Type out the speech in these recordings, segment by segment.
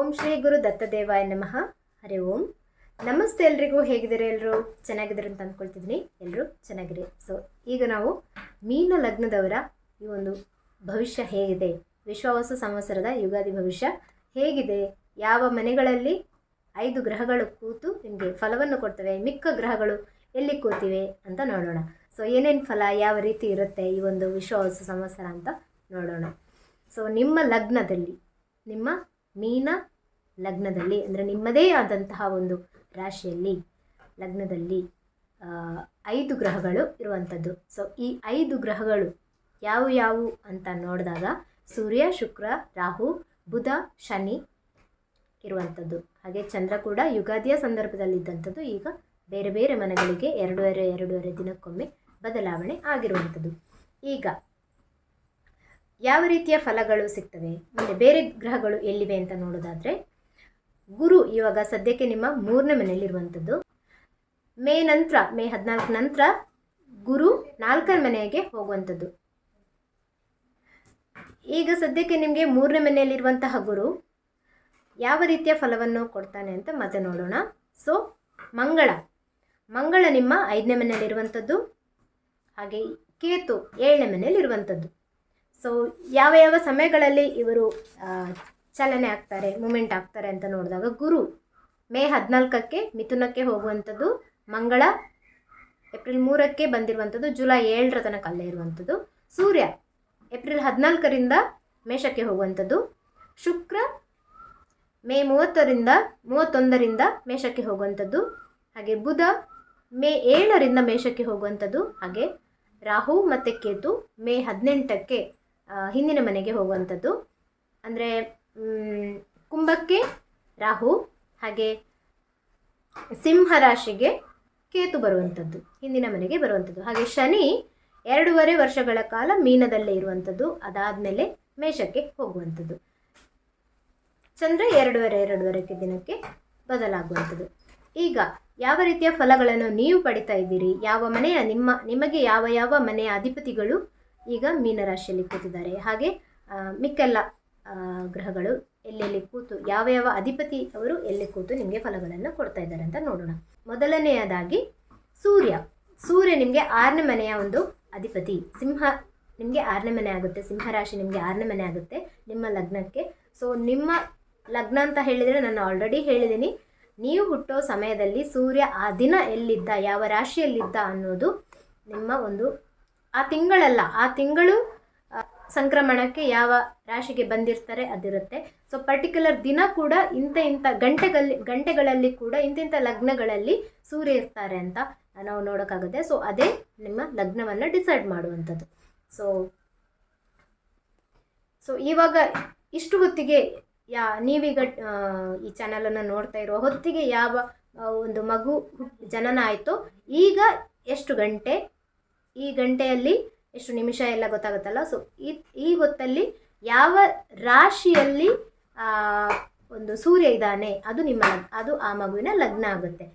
ಓಂ ಶ್ರೀ ಗುರು ದತ್ತದೇವಾಯ ನಮಃ. ಹರಿ ಓಂ. ನಮಸ್ತೆ ಎಲ್ರಿಗೂ, ಹೇಗಿದ್ದೀರಿ ಎಲ್ಲರೂ ಚೆನ್ನಾಗಿದ್ದೀರಿ ಅಂತ ಅಂದ್ಕೊಳ್ತಿದ್ದೀನಿ ಎಲ್ಲರೂ ಚೆನ್ನಾಗಿರಿ. ಸೊ ಈಗ ನಾವು ಮೀನ ಲಗ್ನದವರ ಈ ಒಂದು ಭವಿಷ್ಯ ಹೇಗಿದೆ? ವಿಶ್ವವಾಸ ಸಂವತ್ಸರದ ಯುಗಾದಿ ಭವಿಷ್ಯ ಹೇಗಿದೆ? ಯಾವ ಮನೆಗಳಲ್ಲಿ ಐದು ಗ್ರಹಗಳು ಕೂತು ನಿಮಗೆ ಫಲವನ್ನು ಕೊಡ್ತವೆ? ಮಿಕ್ಕ ಗ್ರಹಗಳು ಎಲ್ಲಿ ಕೂತಿವೆ ಅಂತ ನೋಡೋಣ. ಸೊ ಏನೇನು ಫಲ, ಯಾವ ರೀತಿ ಇರುತ್ತೆ ಈ ಒಂದು ವಿಶ್ವವಾಸ ಸಂವತ್ಸರ ಅಂತ ನೋಡೋಣ. ಸೊ ನಿಮ್ಮ ಲಗ್ನದಲ್ಲಿ, ನಿಮ್ಮ ಮೀನ ಲಗ್ನದಲ್ಲಿ, ಅಂದರೆ ನಿಮ್ಮದೇ ಆದಂತಹ ಒಂದು ರಾಶಿಯಲ್ಲಿ ಲಗ್ನದಲ್ಲಿ ಐದು ಗ್ರಹಗಳು ಇರುವಂಥದ್ದು ಸೊ ಈ ಐದು ಗ್ರಹಗಳು ಯಾವು ಯಾವುವು ಅಂತ ನೋಡಿದಾಗ ಸೂರ್ಯ, ಶುಕ್ರ, ರಾಹು, ಬುಧ, ಶನಿ ಇರುವಂಥದ್ದು ಹಾಗೆ ಚಂದ್ರ ಕೂಡ ಯುಗಾದಿಯ ಸಂದರ್ಭದಲ್ಲಿದ್ದಂಥದ್ದು. ಈಗ ಬೇರೆ ಬೇರೆ ಮನೆಗಳಿಗೆ ಎರಡೂವರೆ ಎರಡೂವರೆ ದಿನಕ್ಕೊಮ್ಮೆ ಬದಲಾವಣೆ ಆಗಿರುವಂಥದ್ದು. ಈಗ ಯಾವ ರೀತಿಯ ಫಲಗಳು ಸಿಗ್ತವೆ? ಮುಂದೆ ಬೇರೆ ಗ್ರಹಗಳು ಎಲ್ಲಿವೆ ಅಂತ ನೋಡೋದಾದರೆ, ಗುರು ಇವಾಗ ಸದ್ಯಕ್ಕೆ ನಿಮ್ಮ ಮೂರನೇ ಮನೆಯಲ್ಲಿರುವಂಥದ್ದು. ಮೇ ನಂತರ, ಮೇ ಹದಿನಾಲ್ಕು ನಂತರ ಗುರು ನಾಲ್ಕನೇ ಮನೆಗೆ ಹೋಗುವಂಥದ್ದು. ಈಗ ಸದ್ಯಕ್ಕೆ ನಿಮಗೆ ಮೂರನೇ ಮನೆಯಲ್ಲಿರುವಂತಹ ಗುರು ಯಾವ ರೀತಿಯ ಫಲವನ್ನು ಕೊಡ್ತಾನೆ ಅಂತ ಮತ್ತೆ ನೋಡೋಣ. ಸೊ, ಮಂಗಳ. ಮಂಗಳ ನಿಮ್ಮ ಐದನೇ ಮನೆಯಲ್ಲಿರುವಂಥದ್ದು. ಹಾಗೆ ಕೇತು ಏಳನೇ ಮನೆಯಲ್ಲಿರುವಂಥದ್ದು. ಸೊ ಯಾವ ಯಾವ ಸಮಯಗಳಲ್ಲಿ ಇವರು ಚಲನೆ ಆಗ್ತಾರೆ ಮೂಮೆಂಟ್ ಆಗ್ತಾರೆ ಅಂತ ನೋಡಿದಾಗ ಗುರು ಮೇ ಹದಿನಾಲ್ಕಕ್ಕೆ ಮಿಥುನಕ್ಕೆ ಹೋಗುವಂಥದ್ದು, ಮಂಗಳ ಏಪ್ರಿಲ್ ಮೂರಕ್ಕೆ ಬಂದಿರುವಂಥದ್ದು, ಜುಲೈ ಏಳರ ತನಕ ಅಲ್ಲೇ ಇರುವಂಥದ್ದು, ಸೂರ್ಯ ಏಪ್ರಿಲ್ ಹದಿನಾಲ್ಕರಿಂದ ಮೇಷಕ್ಕೆ ಹೋಗುವಂಥದ್ದು, ಶುಕ್ರ ಮೇ ಮೂವತ್ತರಿಂದ, ಮೂವತ್ತೊಂದರಿಂದ ಮೇಷಕ್ಕೆ ಹೋಗುವಂಥದ್ದು, ಹಾಗೆ ಬುಧ ಮೇ ಏಳರಿಂದ ಮೇಷಕ್ಕೆ ಹೋಗುವಂಥದ್ದು, ಹಾಗೆ ರಾಹು ಮತ್ತು ಕೇತು ಮೇ ಹದಿನೆಂಟಕ್ಕೆ ಹಿಂದಿನ ಮನೆಗೆ ಹೋಗುವಂಥದ್ದು. ಅಂದರೆ ಕುಂಭಕ್ಕೆ ರಾಹು, ಹಾಗೆ ಸಿಂಹ ರಾಶಿಗೆ ಕೇತು ಬರುವಂಥದ್ದು, ಹಿಂದಿನ ಮನೆಗೆ ಬರುವಂಥದ್ದು. ಹಾಗೆ ಶನಿ ಎರಡೂವರೆ ವರ್ಷಗಳ ಕಾಲ ಮೀನದಲ್ಲೇ ಇರುವಂಥದ್ದು, ಅದಾದಮೇಲೆ ಮೇಷಕ್ಕೆ ಹೋಗುವಂಥದ್ದು. ಚಂದ್ರ ಎರಡೂವರೆ ಎರಡೂವರೆ ದಿನಕ್ಕೆ ಬದಲಾಗುವಂಥದ್ದು. ಈಗ ಯಾವ ರೀತಿಯ ಫಲಗಳನ್ನು ನೀವು ಪಡಿತಾ ಇದ್ದೀರಿ? ಯಾವ ಮನೆಯ ನಿಮ್ಮ, ನಿಮಗೆ ಯಾವ ಯಾವ ಮನೆಯ ಅಧಿಪತಿಗಳು ಈಗ ಮೀನರಾಶಿಯಲ್ಲಿ ಕೂತಿದ್ದಾರೆ. ಹಾಗೆ ಮಿಕ್ಕೆಲ್ಲ ಗ್ರಹಗಳು ಎಲ್ಲೆಲ್ಲಿ ಕೂತು ಯಾವ ಯಾವ ಅಧಿಪತಿ ಅವರು ಎಲ್ಲಿ ಕೂತು ನಿಮಗೆ ಫಲಗಳನ್ನು ಕೊಡ್ತಾ ಇದ್ದಾರೆ ಅಂತ ನೋಡೋಣ. ಮೊದಲನೆಯದಾಗಿ ಸೂರ್ಯ. ಸೂರ್ಯ ನಿಮಗೆ ಆರನೇ ಮನೆಯ ಒಂದು ಅಧಿಪತಿ. ಸಿಂಹ ನಿಮಗೆ ಆರನೇ ಮನೆ ಆಗುತ್ತೆ. ಸಿಂಹರಾಶಿ ನಿಮಗೆ ಆರನೇ ಮನೆ ಆಗುತ್ತೆ ನಿಮ್ಮ ಲಗ್ನಕ್ಕೆ. ಸೊ ನಿಮ್ಮ ಲಗ್ನ ಅಂತ ಹೇಳಿದರೆ ನಾನು ಆಲ್ರೆಡಿ ಹೇಳಿದ್ದೀನಿ. ನೀವು ಹುಟ್ಟೋ ಸಮಯದಲ್ಲಿ ಸೂರ್ಯ ಆ ದಿನ ಎಲ್ಲಿದ್ದ, ಯಾವ ರಾಶಿಯಲ್ಲಿದ್ದ ಅನ್ನೋದು ನಿಮ್ಮ ಒಂದು ಆ ತಿಂಗಳಲ್ಲ, ಆ ತಿಂಗಳು ಸಂಕ್ರಮಣಕ್ಕೆ ಯಾವ ರಾಶಿಗೆ ಬಂದಿರ್ತಾರೆ ಅದಿರುತ್ತೆ. ಸೊ ಪರ್ಟಿಕ್ಯುಲರ್ ದಿನ ಕೂಡ ಇಂಥ ಇಂಥ ಗಂಟೆಗಳಲ್ಲಿ ಗಂಟೆಗಳಲ್ಲಿ ಕೂಡ ಇಂತಿಂಥ ಲಗ್ನಗಳಲ್ಲಿ ಸೂರ್ಯ ಇರ್ತಾರೆ ಅಂತ ನಾವು ನೋಡೋಕ್ಕಾಗುತ್ತೆ. ಸೊ ಅದೇ ನಿಮ್ಮ ಲಗ್ನವನ್ನು ಡಿಸೈಡ್ ಮಾಡುವಂಥದ್ದು. ಸೊ ಸೊ ಇವಾಗ ಇಷ್ಟು ಹೊತ್ತಿಗೆ ಯಾ, ನೀವೀಗ ಈ ಚಾನಲನ್ನು ನೋಡ್ತಾ ಇರೋ ಹೊತ್ತಿಗೆ ಯಾವ ಒಂದು ಮಗು ಜನನ ಆಯಿತು, ಈಗ ಎಷ್ಟು ಗಂಟೆ ಈ ಗಂಟೆಯಲ್ಲಿ ಎಷ್ಟು ನಿಮಿಷ ಎಲ್ಲ ಗೊತ್ತಾಗುತ್ತಲ್ಲ? ಸೊ ಈ ಈ ಹೊತ್ತಲ್ಲಿ ಯಾವ ರಾಶಿಯಲ್ಲಿ ಒಂದು ಸೂರ್ಯ ಇದ್ದಾನೆ, ಅದು ನಿಮ್ಮ ಅದು ಆ ಮಗುವಿನ ಲಗ್ನ ಆಗುತ್ತೆ.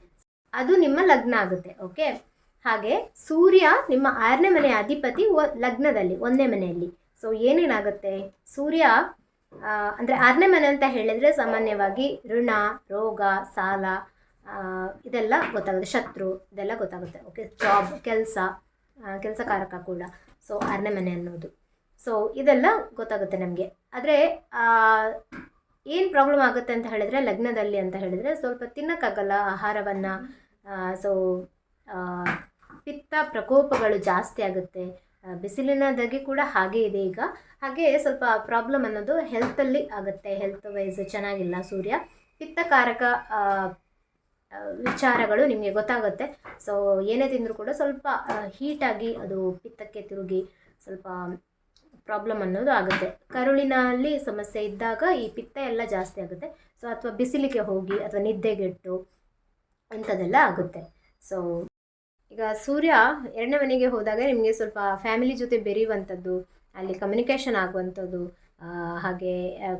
ಅದು ನಿಮ್ಮ ಲಗ್ನ ಆಗುತ್ತೆ ಓಕೆ ಹಾಗೆ ಸೂರ್ಯ ನಿಮ್ಮ ಆರನೇ ಮನೆಯ ಅಧಿಪತಿ ಲಗ್ನದಲ್ಲಿ ಒಂದನೇ ಮನೆಯಲ್ಲಿ. ಸೊ ಏನೇನಾಗುತ್ತೆ? ಸೂರ್ಯ ಅಂದರೆ ಆರನೇ ಮನೆ ಅಂತ ಹೇಳಿದರೆ ಸಾಮಾನ್ಯವಾಗಿ ಋಣ, ರೋಗ, ಸಾಲ ಇದೆಲ್ಲ ಗೊತ್ತಾಗುತ್ತೆ. ಶತ್ರು, ಇದೆಲ್ಲ ಗೊತ್ತಾಗುತ್ತೆ ಓಕೆ ಜಾಬ್ ಕೆಲಸ. ಕೆಲಸಕಾರಕ ಕೂಡ. ಸೊ ಆರನೇ ಮನೆ ಅನ್ನೋದು. ಸೊ ಇದೆಲ್ಲ ಗೊತ್ತಾಗುತ್ತೆ ನಮಗೆ. ಆದರೆ ಏನು ಪ್ರಾಬ್ಲಮ್ ಆಗುತ್ತೆ ಅಂತ ಹೇಳಿದ್ರೆ, ಲಗ್ನದಲ್ಲಿ ಅಂತ ಹೇಳಿದರೆ, ಸ್ವಲ್ಪ ತಿನ್ನಕ್ಕಾಗಲ್ಲ ಆಹಾರವನ್ನು. ಸೊ ಪಿತ್ತ ಪ್ರಕೋಪಗಳು ಜಾಸ್ತಿ ಆಗುತ್ತೆ. ಬಿಸಿಲಿನ ದಗೆ ಕೂಡ ಹಾಗೆ ಇದೆ ಈಗ. ಹಾಗೆ ಸ್ವಲ್ಪ ಪ್ರಾಬ್ಲಮ್ ಅನ್ನೋದು ಹೆಲ್ತಲ್ಲಿ ಆಗುತ್ತೆ. ಹೆಲ್ತ್ ವೈಸ್ ಚೆನ್ನಾಗಿಲ್ಲ ಸೂರ್ಯ. ಪಿತ್ತಕಾರಕ ವಿಚಾರಗಳು ನಿಮಗೆ ಗೊತ್ತಾಗುತ್ತೆ. ಸೊ ಏನೇ ತಿಂದರೂ ಕೂಡ ಸ್ವಲ್ಪ ಹೀಟಾಗಿ ಅದು ಪಿತ್ತಕ್ಕೆ ತಿರುಗಿ ಸ್ವಲ್ಪ ಪ್ರಾಬ್ಲಮ್ ಅನ್ನೋದು ಆಗುತ್ತೆ. ಕರುಳಿನಲ್ಲಿ ಸಮಸ್ಯೆ ಇದ್ದಾಗ ಈ ಪಿತ್ತ ಎಲ್ಲ ಜಾಸ್ತಿ ಆಗುತ್ತೆ. ಸೊ ಅಥವಾ ಬಿಸಿಲಿಗೆ ಹೋಗಿ ಅಥವಾ ನಿದ್ದೆಗೆಟ್ಟು ಅಂಥದ್ದೆಲ್ಲ ಆಗುತ್ತೆ. ಸೊ ಈಗ ಸೂರ್ಯ ಎರಡನೇ ಮನೆಗೆ ಹೋದಾಗ ನಿಮಗೆ ಸ್ವಲ್ಪ ಫ್ಯಾಮಿಲಿ ಜೊತೆ ಬೆರೆಯುವಂಥದ್ದು, ಅಲ್ಲಿ ಕಮ್ಯುನಿಕೇಷನ್ ಆಗುವಂಥದ್ದು ಹಾಗೆ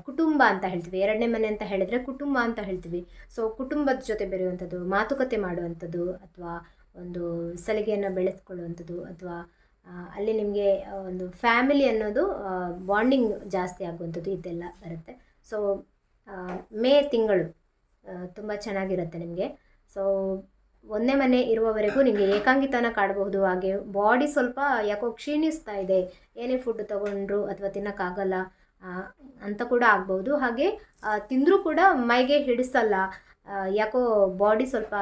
ಕುಟುಂಬ ಅಂತ ಹೇಳ್ತೀವಿ. ಎರಡನೇ ಮನೆ ಅಂತ ಹೇಳಿದರೆ ಕುಟುಂಬ ಅಂತ ಹೇಳ್ತೀವಿ. ಸೊ ಕುಟುಂಬದ ಜೊತೆ ಬೆರೆಯುವಂಥದ್ದು, ಮಾತುಕತೆ ಮಾಡುವಂಥದ್ದು, ಅಥವಾ ಒಂದು ಸಲಿಗೆಯನ್ನು ಬೆಳೆಸ್ಕೊಳ್ಳುವಂಥದ್ದು, ಅಥವಾ ಅಲ್ಲಿ ನಿಮಗೆ ಒಂದು ಫ್ಯಾಮಿಲಿ ಅನ್ನೋದು ಬಾಂಡಿಂಗ್ ಜಾಸ್ತಿ ಆಗುವಂಥದ್ದು ಇದೆಲ್ಲ ಬರುತ್ತೆ. ಸೊ ಮೇ ತಿಂಗಳು ತುಂಬ ಚೆನ್ನಾಗಿರುತ್ತೆ ನಿಮಗೆ. ಸೊ ಒಂದೇ ಮನೆ ಇರುವವರೆಗೂ ನಿಮಗೆ ಏಕಾಂಗಿತನ ಕಾಡಬಹುದು. ಹಾಗೆ ಬಾಡಿ ಸ್ವಲ್ಪ ಯಾಕೋ ಕ್ಷೀಣಿಸ್ತಾ ಇದೆ. ಏನೇ ಫುಡ್ ತಗೊಂಡ್ರು ಅಥವಾ ತಿನ್ನೋಕ್ಕಾಗಲ್ಲ. ಅಂತ ಕೂಡ ಆಗ್ಬೋದು. ಹಾಗೆ ತಿಂದರೂ ಕೂಡ ಮೈಗೆ ಹಿಡಿಸಲ್ಲ. ಯಾಕೋ ಬಾಡಿ ಸ್ವಲ್ಪ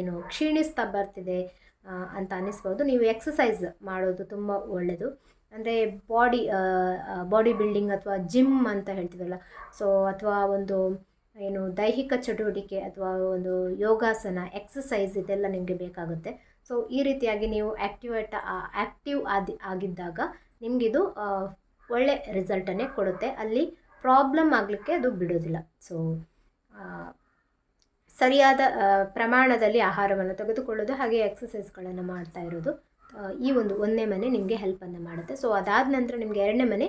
ಏನು ಕ್ಷೀಣಿಸ್ತಾ ಬರ್ತಿದೆ ಅಂತ ಅನ್ನಿಸ್ಬೋದು. ನೀವು ಎಕ್ಸಸೈಸ್ ಮಾಡೋದು ತುಂಬ ಒಳ್ಳೆಯದು ಅಂದರೆ ಬಾಡಿ ಬಾಡಿ ಬಿಲ್ಡಿಂಗ್ ಅಥವಾ ಜಿಮ್ ಅಂತ ಹೇಳ್ತೀವಲ್ಲ. ಸೊ ಅಥವಾ ಒಂದು, ಏನು ದೈಹಿಕ ಚಟುವಟಿಕೆ ಅಥವಾ ಒಂದು ಯೋಗಾಸನ ಎಕ್ಸಸೈಸ್ ಇದೆಲ್ಲ ನಿಮಗೆ ಬೇಕಾಗುತ್ತೆ. ಸೊ ಈ ರೀತಿಯಾಗಿ ನೀವು ಆ್ಯಕ್ಟಿವೇಟ್ ಆ್ಯಕ್ಟಿವ್ ಆದಿ, ಆಗಿದ್ದಾಗ ನಿಮಗಿದು ಒಳ್ಳೆ ರಿಸಲ್ಟನ್ನೇ ಕೊಡುತ್ತೆ. ಅಲ್ಲಿ ಪ್ರಾಬ್ಲಮ್ ಆಗಲಿಕ್ಕೆ ಅದು ಬಿಡೋದಿಲ್ಲ. ಸೊ ಸರಿಯಾದ ಪ್ರಮಾಣದಲ್ಲಿ ಆಹಾರವನ್ನು ತೆಗೆದುಕೊಳ್ಳೋದು ಹಾಗೆ ಎಕ್ಸಸೈಸ್ಗಳನ್ನು ಮಾಡ್ತಾ ಇರೋದು ಈ ಒಂದು ಒಂದನೇ ಮನೆ ನಿಮಗೆ ಹೆಲ್ಪನ್ನು ಮಾಡುತ್ತೆ. ಸೊ ಅದಾದ ನಂತರ ನಿಮಗೆ ಎರಡನೇ ಮನೆ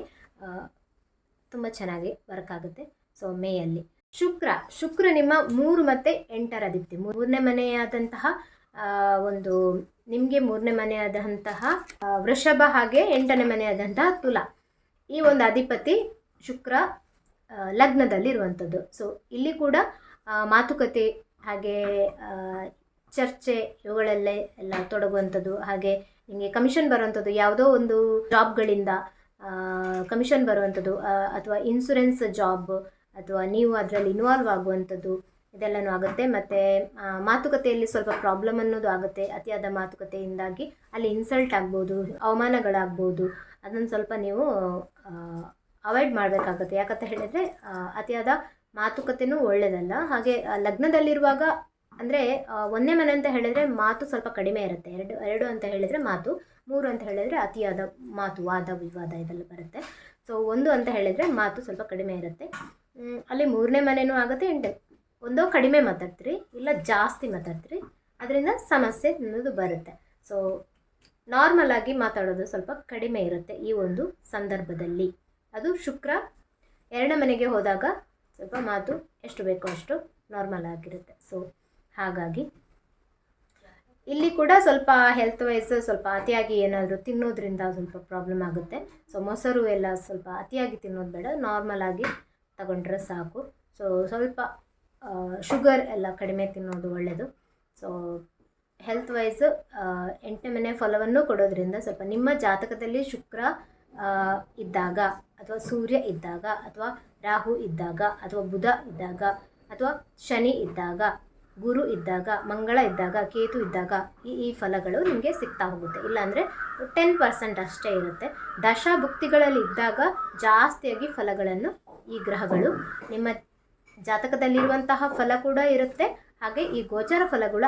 ತುಂಬ ಚೆನ್ನಾಗಿ ವರ್ಕ್ ಆಗುತ್ತೆ. ಸೊ ಮೇಯಲ್ಲಿ ಶುಕ್ರ. ಶುಕ್ರ ನಿಮ್ಮ ಮೂರು ಮತ್ತು ಎಂಟರ ದಿಪ್ತಿ. ಮೂರನೇ ಮನೆಯಾದಂತಹ ಒಂದು ನಿಮಗೆ ಮೂರನೇ ಮನೆಯಾದಂತಹ ವೃಷಭ ಹಾಗೆ ಎಂಟನೇ ಮನೆಯಾದಂತಹ ತುಲ. ಈ ಒಂದು ಅಧಿಪತಿ ಶುಕ್ರ ಲಗ್ನದಲ್ಲಿ ಲಗ್ನದಲ್ಲಿರುವಂಥದ್ದು. ಸೊ ಇಲ್ಲಿ ಕೂಡ ಮಾತುಕತೆ ಹಾಗೆ ಚರ್ಚೆ ಇವುಗಳಲ್ಲೇ ಎಲ್ಲ ತೊಡಗುವಂಥದ್ದು. ಹಾಗೆ ನಿಮಗೆ ಕಮಿಷನ್ ಬರುವಂಥದ್ದು, ಯಾವುದೋ ಒಂದು ಜಾಬ್ಗಳಿಂದ ಕಮಿಷನ್ ಬರುವಂಥದ್ದು ಅಥವಾ ಇನ್ಸುರೆನ್ಸ್ ಜಾಬ್ ಅಥವಾ ನೀವು ಅದರಲ್ಲಿ ಇನ್ವಾಲ್ವ್ ಆಗುವಂಥದ್ದು ಇದೆಲ್ಲನೂ ಆಗುತ್ತೆ. ಮತ್ತು ಮಾತುಕತೆಯಲ್ಲಿ ಸ್ವಲ್ಪ ಪ್ರಾಬ್ಲಮ್ ಅನ್ನೋದು ಆಗುತ್ತೆ. ಅತಿಯಾದ ಮಾತುಕತೆಯಿಂದಾಗಿ ಅಲ್ಲಿ ಇನ್ಸಲ್ಟ್ ಆಗ್ಬೋದು, ಅವಮಾನಗಳಾಗ್ಬೋದು. ಅದನ್ನು ಸ್ವಲ್ಪ ನೀವು ಅವಾಯ್ಡ್ ಮಾಡಬೇಕಾಗುತ್ತೆ. ಯಾಕಂತ ಹೇಳಿದರೆ ಅತಿಯಾದ ಮಾತುಕತೆನೂ ಒಳ್ಳೆಯದಲ್ಲ ಹಾಗೆ ಲಗ್ನದಲ್ಲಿರುವಾಗ ಅಂದರೆ ಒಂದೇ ಮನೆ ಅಂತ ಹೇಳಿದರೆ ಮಾತು ಸ್ವಲ್ಪ ಕಡಿಮೆ ಇರುತ್ತೆ. ಎರಡು ಎರಡು ಅಂತ ಹೇಳಿದರೆ ಮಾತು, ಮೂರು ಅಂತ ಹೇಳಿದರೆ ಅತಿಯಾದ ಮಾತು, ವಾದ, ವಿವಾದ ಇದೆಲ್ಲ ಬರುತ್ತೆ. ಸೊ ಒಂದು ಅಂತ ಹೇಳಿದರೆ ಮಾತು ಸ್ವಲ್ಪ ಕಡಿಮೆ ಇರುತ್ತೆ. ಅಲ್ಲಿ ಮೂರನೇ ಮನೆಯೂ ಆಗುತ್ತೆ, ಎಂಟು. ಒಂದೋ ಕಡಿಮೆ ಮಾತಾಡ್ತೀರಿ, ಇಲ್ಲ ಜಾಸ್ತಿ ಮಾತಾಡ್ತೀರಿ, ಅದರಿಂದ ಸಮಸ್ಯೆ ಅನ್ನೋದು ಬರುತ್ತೆ. ಸೊ ನಾರ್ಮಲ್ ಆಗಿ ಮಾತಾಡೋದು ಸ್ವಲ್ಪ ಕಡಿಮೆ ಇರುತ್ತೆ ಈ ಒಂದು ಸಂದರ್ಭದಲ್ಲಿ. ಅದು ಶುಕ್ರ ಎರಡನೇ ಮನೆಗೆ ಹೋದಾಗ ಸ್ವಲ್ಪ ಮಾತು ಎಷ್ಟು ಬೇಕೋ ಅಷ್ಟು ನಾರ್ಮಲ್ ಆಗಿರುತ್ತೆ. ಸೊ ಹಾಗಾಗಿ ಇಲ್ಲಿ ಕೂಡ ಸ್ವಲ್ಪ ಹೆಲ್ತ್ ವೈಸ್ ಸ್ವಲ್ಪ ಅತಿಯಾಗಿ ಏನಾದರೂ ತಿನ್ನೋದ್ರಿಂದ ಸ್ವಲ್ಪ ಪ್ರಾಬ್ಲಮ್ ಆಗುತ್ತೆ. ಸೊ ಮೊಸರು ಎಲ್ಲ ಸ್ವಲ್ಪ ಅತಿಯಾಗಿ ತಿನ್ನೋದು ಬೇಡ ನಾರ್ಮಲ್ ಆಗಿ ತಗೊಂಡ್ರೆ ಸಾಕು. ಸೊ ಸ್ವಲ್ಪ ಶುಗರ್ ಎಲ್ಲ ಕಡಿಮೆ ತಿನ್ನೋದು ಒಳ್ಳೆಯದು ಸೊ ಹೆಲ್ತ್ ವೈಸ್ ಎಂಟನೇ ಮನೆ ಫಲವನ್ನು ಕೊಡೋದ್ರಿಂದ ಸ್ವಲ್ಪ ನಿಮ್ಮ ಜಾತಕದಲ್ಲಿ ಶುಕ್ರ ಇದ್ದಾಗ ಅಥವಾ ಸೂರ್ಯ ಇದ್ದಾಗ ಅಥವಾ ರಾಹು ಇದ್ದಾಗ ಅಥವಾ ಬುಧ ಇದ್ದಾಗ ಅಥವಾ ಶನಿ ಇದ್ದಾಗ, ಗುರು ಇದ್ದಾಗ, ಮಂಗಳ ಇದ್ದಾಗ, ಕೇತು ಇದ್ದಾಗ ಈ ಈ ಫಲಗಳು ನಿಮಗೆ ಸಿಗ್ತಾ ಹೋಗುತ್ತೆ. ಇಲ್ಲಾಂದರೆ ಟೆನ್ ಪರ್ಸೆಂಟ್ ಅಷ್ಟೇ ಇರುತ್ತೆ. ದಶಾಭುಕ್ತಿಗಳಲ್ಲಿ ಇದ್ದಾಗ ಜಾಸ್ತಿಯಾಗಿ ಫಲಗಳನ್ನು ಈ ಗ್ರಹಗಳು ನಿಮ್ಮ ಜಾತಕದಲ್ಲಿರುವಂತಹ ಫಲ ಕೂಡ ಇರುತ್ತೆ. ಹಾಗೆ ಈ ಗೋಚರ ಫಲಗಳು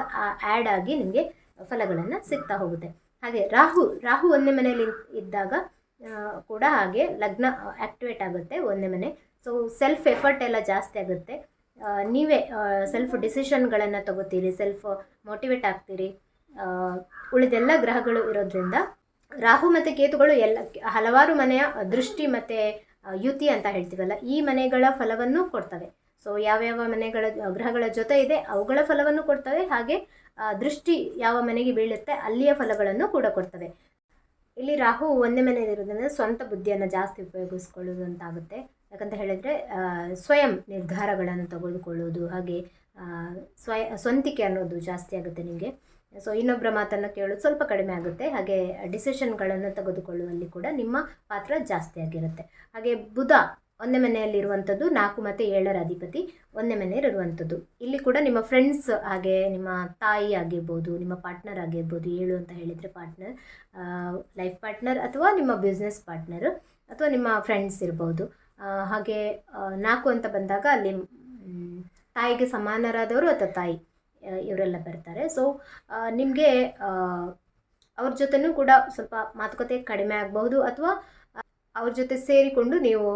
ಆ್ಯಡ್ ಆಗಿ ನಿಮಗೆ ಫಲಗಳನ್ನು ಸಿಗ್ತಾ ಹೋಗುತ್ತೆ. ಹಾಗೆ ರಾಹು ರಾಹು ಒಂದನೇ ಮನೆಯಲ್ಲಿ ಇದ್ದಾಗ ಕೂಡ ಹಾಗೆ ಲಗ್ನ ಆಕ್ಟಿವೇಟ್ ಆಗುತ್ತೆ ಒಂದನೇ ಮನೆ. ಸೊ ಸೆಲ್ಫ್ ಎಫರ್ಟ್ ಎಲ್ಲ ಜಾಸ್ತಿ ಆಗುತ್ತೆ. ನೀವೇ ಸೆಲ್ಫ್ ಡಿಸಿಷನ್ಗಳನ್ನು ತಗೋತೀರಿ ಸೆಲ್ಫ್ ಮೋಟಿವೇಟ್ ಆಗ್ತೀರಿ. ಉಳಿದೆಲ್ಲ ಗ್ರಹಗಳು ಇರೋದ್ರಿಂದ ರಾಹು ಮತ್ತು ಕೇತುಗಳು ಎಲ್ಲ, ಹಲವಾರು ಮನೆಯ ದೃಷ್ಟಿ ಮತ್ತು ಯುತಿ ಅಂತ ಹೇಳ್ತೀವಲ್ಲ, ಈ ಮನೆಗಳ ಫಲವನ್ನು ಕೊಡ್ತವೆ. ಸೊ ಯಾವ್ಯಾವ ಮನೆಗಳ ಗ್ರಹಗಳ ಜೊತೆ ಇದೆ, ಅವುಗಳ ಫಲವನ್ನು ಕೊಡ್ತವೆ. ಹಾಗೆ ದೃಷ್ಟಿ ಯಾವ ಮನೆಗೆ ಬೀಳುತ್ತೆ, ಅಲ್ಲಿಯ ಫಲಗಳನ್ನು ಕೂಡ ಕೊಡ್ತವೆ. ಇಲ್ಲಿ ರಾಹು ಒಂದೇ ಮನೆಯಲ್ಲಿರೋದ್ರಿಂದ ಸ್ವಂತ ಬುದ್ಧಿಯನ್ನು ಜಾಸ್ತಿ ಉಪಯೋಗಿಸ್ಕೊಳ್ಳೋದು ಅಂತಾಗುತ್ತೆ ಯಾಕಂತ ಹೇಳಿದರೆ ಸ್ವಯಂ ನಿರ್ಧಾರಗಳನ್ನು ತೆಗೆದುಕೊಳ್ಳೋದು ಹಾಗೆ ಸ್ವಯ, ಸ್ವಂತಿಕೆ ಅನ್ನೋದು ಜಾಸ್ತಿ ಆಗುತ್ತೆ ನಿಮಗೆ. ಸೊ ಇನ್ನೊಬ್ಬರ ಮಾತನ್ನು ಕೇಳೋದು ಸ್ವಲ್ಪ ಕಡಿಮೆ ಆಗುತ್ತೆ. ಹಾಗೆ, ಡಿಸಿಷನ್ಗಳನ್ನು ತೆಗೆದುಕೊಳ್ಳುವಲ್ಲಿ ಕೂಡ ನಿಮ್ಮ ಪಾತ್ರ ಜಾಸ್ತಿ ಆಗಿರುತ್ತೆ. ಹಾಗೆ, ಬುಧ ಒಂದೇ ಮನೆಯಲ್ಲಿರುವಂಥದ್ದು ನಾಲ್ಕು ಮತ್ತು ಏಳರ ಅಧಿಪತಿ ಒಂದೇ ಮನೆಯಲ್ಲಿರುವಂಥದ್ದು. ಇಲ್ಲಿ ಕೂಡ ನಿಮ್ಮ ಫ್ರೆಂಡ್ಸ್ ಹಾಗೆ, ನಿಮ್ಮ ತಾಯಿ ಆಗಿರ್ಬೋದು, ನಿಮ್ಮ ಪಾರ್ಟ್ನರ್ ಆಗಿರ್ಬೋದು, ಏಳು ಅಂತ ಹೇಳಿದರೆ ಪಾರ್ಟ್ನರ್ ಲೈಫ್ ಪಾರ್ಟ್ನರ್ ಅಥವಾ ನಿಮ್ಮ ಬಿಸ್ನೆಸ್ ಪಾರ್ಟ್ನರ್ ಅಥವಾ ನಿಮ್ಮ ಫ್ರೆಂಡ್ಸ್ ಇರ್ಬೋದು. ಹಾಗೆ ನಾಲ್ಕು ಅಂತ ಬಂದಾಗ ಅಲ್ಲಿ ತಾಯಿಗೆ ಸಮಾನರಾದವರು ಅಥವಾ ತಾಯಿ ಇವರೆಲ್ಲ ಬರ್ತಾರೆ. ಸೊ ನಿಮಗೆ ಅವ್ರ ಜೊತೆನೂ ಕೂಡ ಸ್ವಲ್ಪ ಮಾತುಕತೆ ಕಡಿಮೆ ಆಗಬಹುದು ಅಥವಾ ಅವ್ರ ಜೊತೆ ಸೇರಿಕೊಂಡು ನೀವು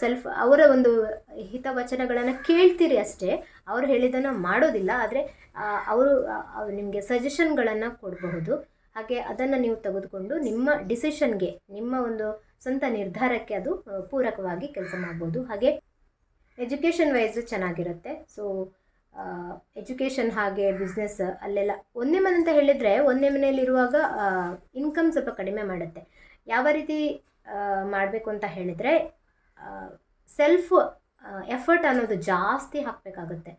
ಸೆಲ್ಫ್ ಅವರ ಒಂದು ಹಿತವಚನಗಳನ್ನು ಕೇಳ್ತೀರಿ ಅಷ್ಟೇ. ಅವರು ಹೇಳಿದ್ದನ್ನು ಮಾಡೋದಿಲ್ಲ, ಆದರೆ ಅವರು ನಿಮಗೆ ಸಜೆಷನ್ಗಳನ್ನು ಕೊಡಬಹುದು. ಹಾಗೆ ಅದನ್ನು ನೀವು ತೆಗೆದುಕೊಂಡು ನಿಮ್ಮ ಡಿಸಿಷನ್ಗೆ ನಿಮ್ಮ ಒಂದು ಸ್ವಂತ ನಿರ್ಧಾರಕ್ಕೆ ಅದು ಪೂರಕವಾಗಿ ಕೆಲಸ ಮಾಡ್ಬೋದು. ಹಾಗೆ ಎಜುಕೇಷನ್ ವೈಸ್ ಚೆನ್ನಾಗಿರುತ್ತೆ. ಸೊ ಎಜುಕೇಷನ್ ಹಾಗೆ ಬಿಸ್ನೆಸ್ ಅಲ್ಲೆಲ್ಲ ಒಂದೇ ಮನೆ ಅಂತ ಹೇಳಿದರೆ ಒಂದೇ ಮನೆಯಲ್ಲಿರುವಾಗ ಇನ್ಕಮ್ ಸ್ವಲ್ಪ ಕಡಿಮೆ ಮಾಡುತ್ತೆ. ಯಾವ ರೀತಿ ಮಾಡಬೇಕು ಅಂತ ಹೇಳಿದರೆ ಸೆಲ್ಫ್ ಎಫರ್ಟ್ ಅನ್ನೋದು ಜಾಸ್ತಿ ಹಾಕಬೇಕಾಗುತ್ತೆ.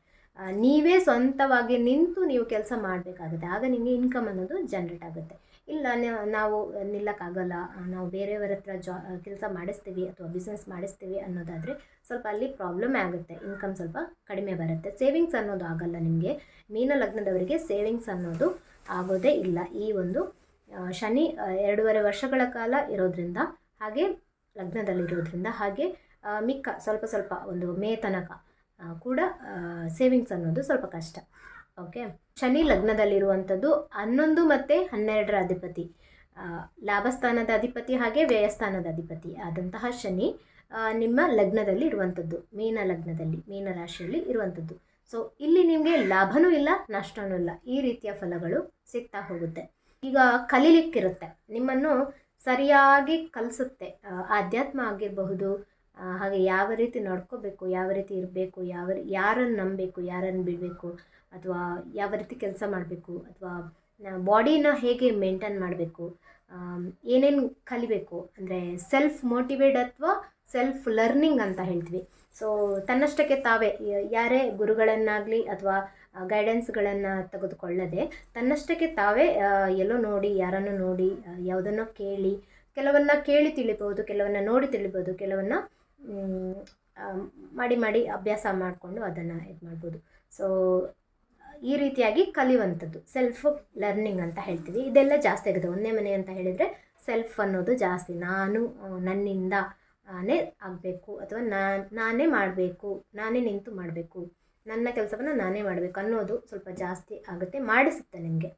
ನೀವೇ ಸ್ವಂತವಾಗಿ ನಿಂತು ನೀವು ಕೆಲಸ ಮಾಡಬೇಕಾಗುತ್ತೆ. ಆಗ ನಿಮಗೆ ಇನ್ಕಮ್ ಅನ್ನೋದು ಜನ್ರೇಟ್ ಆಗುತ್ತೆ. ಇಲ್ಲ ನಾವು ನಿಲ್ಲಕ್ಕಾಗಲ್ಲ, ನಾವು ಬೇರೆಯವರ ಹತ್ರ ಜಾ, ಕೆಲಸ ಮಾಡಿಸ್ತೀವಿ ಅಥವಾ ಬಿಸ್ನೆಸ್ ಮಾಡಿಸ್ತೀವಿ ಅನ್ನೋದಾದರೆ ಸ್ವಲ್ಪ ಅಲ್ಲಿ ಪ್ರಾಬ್ಲಮ್ ಆಗುತ್ತೆ. ಇನ್ಕಮ್ ಸ್ವಲ್ಪ ಕಡಿಮೆ ಬರುತ್ತೆ. ಸೇವಿಂಗ್ಸ್ ಅನ್ನೋದು ಆಗಲ್ಲ ನಿಮಗೆ. ಮೀನ ಲಗ್ನದವರಿಗೆ ಸೇವಿಂಗ್ಸ್ ಅನ್ನೋದು ಆಗೋದೇ ಇಲ್ಲ. ಈ ಒಂದು ಶನಿ ಎರಡೂವರೆ ವರ್ಷಗಳ ಕಾಲ ಇರೋದ್ರಿಂದ ಹಾಗೆ ಲಗ್ನದಲ್ಲಿರೋದ್ರಿಂದ ಹಾಗೆ ಮಿಕ್ಕ, ಸ್ವಲ್ಪ ಸ್ವಲ್ಪ ಒಂದು ಮೇ ತನಕ ಕೂಡ ಸೇವಿಂಗ್ಸ್ ಅನ್ನೋದು ಸ್ವಲ್ಪ ಕಷ್ಟ. ಓಕೆ? ಶನಿ ಲಗ್ನದಲ್ಲಿರುವಂಥದ್ದು ಹನ್ನೊಂದು ಮತ್ತು ಹನ್ನೆರಡರ ಅಧಿಪತಿ ಲಾಭಸ್ಥಾನದ ಅಧಿಪತಿ ಹಾಗೆ ವ್ಯಯಸ್ಥಾನದ ಅಧಿಪತಿ ಆದಂತಹ ಶನಿ ನಿಮ್ಮ ಲಗ್ನದಲ್ಲಿ ಇರುವಂಥದ್ದು, ಮೀನ ಲಗ್ನದಲ್ಲಿ, ಮೀನ ರಾಶಿಯಲ್ಲಿ ಇರುವಂಥದ್ದು. ಸೊ, ಇಲ್ಲಿ ನಿಮಗೆ ಲಾಭನೂ ಇಲ್ಲ, ನಷ್ಟನೂ ಇಲ್ಲ, ಈ ರೀತಿಯ ಫಲಗಳು ಸಿಗ್ತಾ ಹೋಗುತ್ತೆ. ಈಗ ಕಲೀಲಿಕ್ಕಿರುತ್ತೆ. ನಿಮ್ಮನ್ನು ಸರಿಯಾಗಿ ಕಲಿಸುತ್ತೆ. ಆಧ್ಯಾತ್ಮ ಆಗಿರಬಹುದು ಹಾಗೆ ಯಾವ ರೀತಿ ನಡ್ಕೋಬೇಕು, ಯಾವ ರೀತಿ ಇರಬೇಕು, ಯಾವ ಯಾರನ್ನು ನಂಬಬೇಕು, ಯಾರನ್ನು ಬಿಡಬೇಕು, ಅಥವಾ ಯಾವ ರೀತಿ ಕೆಲಸ ಮಾಡಬೇಕು, ಅಥವಾ ಬಾಡಿನ ಹೇಗೆ ಮೇಂಟೈನ್ ಮಾಡಬೇಕು ಏನೇನು ಕಲಿಬೇಕು, ಅಂದರೆ ಸೆಲ್ಫ್ ಮೋಟಿವೇಟ್ ಅಥವಾ ಸೆಲ್ಫ್ ಲರ್ನಿಂಗ್ ಅಂತ ಹೇಳ್ತೀವಿ. ಸೊ ತನ್ನಷ್ಟಕ್ಕೆ ತಾವೇ ಯಾರೇ ಗುರುಗಳನ್ನಾಗಲಿ ಅಥವಾ ಗೈಡೆನ್ಸ್ಗಳನ್ನು ತೆಗೆದುಕೊಳ್ಳದೆ ತನ್ನಷ್ಟಕ್ಕೆ ತಾವೇ ಎಲ್ಲೋ ನೋಡಿ, ಯಾರನ್ನು ನೋಡಿ ಯಾವುದನ್ನು ಕೇಳಿ, ಕೆಲವನ್ನ ಕೇಳಿ ತಿಳಿಬೋದು ಕೆಲವನ್ನ ನೋಡಿ ತಿಳಿಬೋದು ಕೆಲವನ್ನ ಮಾಡಿ ಮಾಡಿ ಅಭ್ಯಾಸ ಮಾಡಿಕೊಂಡು ಅದನ್ನು ಇದು ಮಾಡ್ಬೋದು. ಸೊ ಈ ರೀತಿಯಾಗಿ ಕಲಿಯುವಂಥದ್ದು ಸೆಲ್ಫ್ ಲರ್ನಿಂಗ್ ಅಂತ ಹೇಳ್ತೀವಿ. ಇದೆಲ್ಲ ಜಾಸ್ತಿ ಆಗಿದೆ. ಒಂದೇ ಮನೆ ಅಂತ ಹೇಳಿದರೆ ಸೆಲ್ಫ್ ಅನ್ನೋದು ಜಾಸ್ತಿ. ನಾನು ನನ್ನಿಂದ ನಾನೇ ಆಗಬೇಕು, ಅಥವಾ ನಾನೇ ಮಾಡಬೇಕು, ನಾನೇ ನಿಂತು ಮಾಡಬೇಕು. ನನ್ನ ಕೆಲಸವನ್ನು ನಾನೇ ಮಾಡಬೇಕು ಅನ್ನೋದು ಸ್ವಲ್ಪ ಜಾಸ್ತಿ ಆಗುತ್ತೆ, ಮಾಡಿಸುತ್ತೆ ನಿಮಗೆ.